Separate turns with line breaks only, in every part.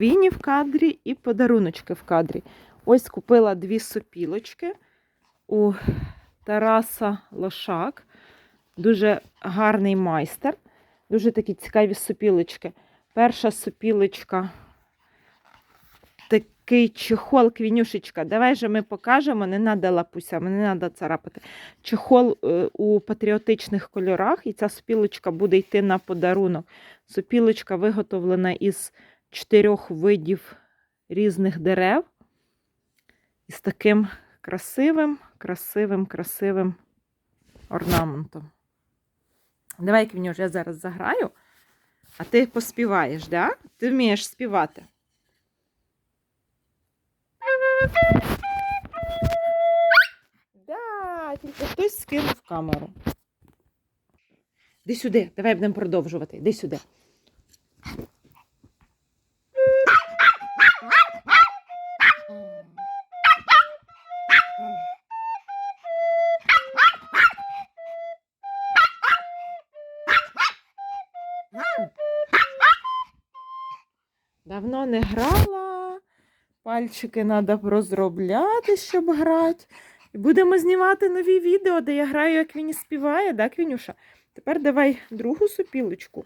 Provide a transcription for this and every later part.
Віні в кадрі і подаруночки в кадрі. Ось купила дві сопілочки у Тараса Лошак. Дуже гарний майстер. Дуже такі цікаві сопілочки. Перша сопілочка такий чехол, квінюшечка. Давай же ми покажемо, не треба лапуся, не треба царапати. Чехол е, у патріотичних кольорах, і ця сопілочка буде йти на подарунок. Сопілочка виготовлена із чотирьох видів різних дерев. Із таким красивим, красивим, красивим орнаментом. Давай, Квінюш, я зараз заграю, а ти поспіваєш, да? Ти вмієш співати. Да, тільки хтось скинув камеру. Іди сюди, давай будемо продовжувати. Іди сюди. Давно не грала. Пальчики треба розробляти, щоб грати. І будемо знімати нові відео, де я граю, як він співає, да, Квінюша? Тепер давай другу сопілочку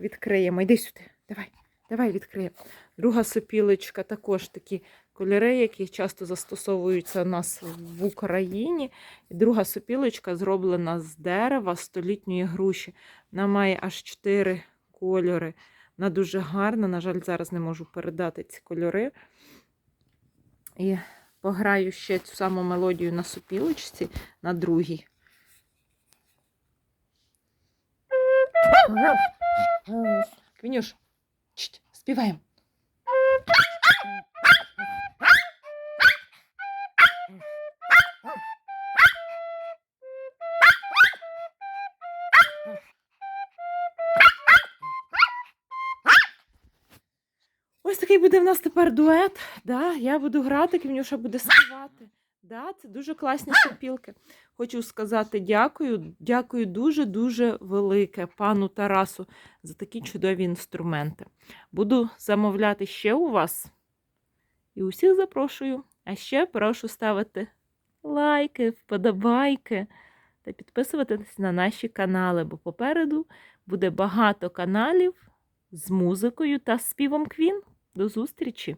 відкриємо. Йди сюди. Давай, давай відкриємо. Друга сопілочка також такі кольори, які часто застосовуються у нас в Україні. І друга сопілочка зроблена з дерева столітньої груші. Вона має аж чотири кольори. Вона дуже гарна. На жаль, зараз не можу передати ці кольори. І пограю ще цю саму мелодію на сопілочці, на другій. Квінюш, співаємо. Ось такий буде в нас тепер дует. Да, я буду грати, Квінюша буде співати. Да, це дуже класні сопілки. Хочу сказати дякую. Дякую дуже-дуже велике пану Тарасу за такі чудові інструменти. Буду замовляти ще у вас. І усіх запрошую. А ще прошу ставити лайки, вподобайки та підписуватись на наші канали, бо попереду буде багато каналів з музикою та співом Квін. До зустрічі!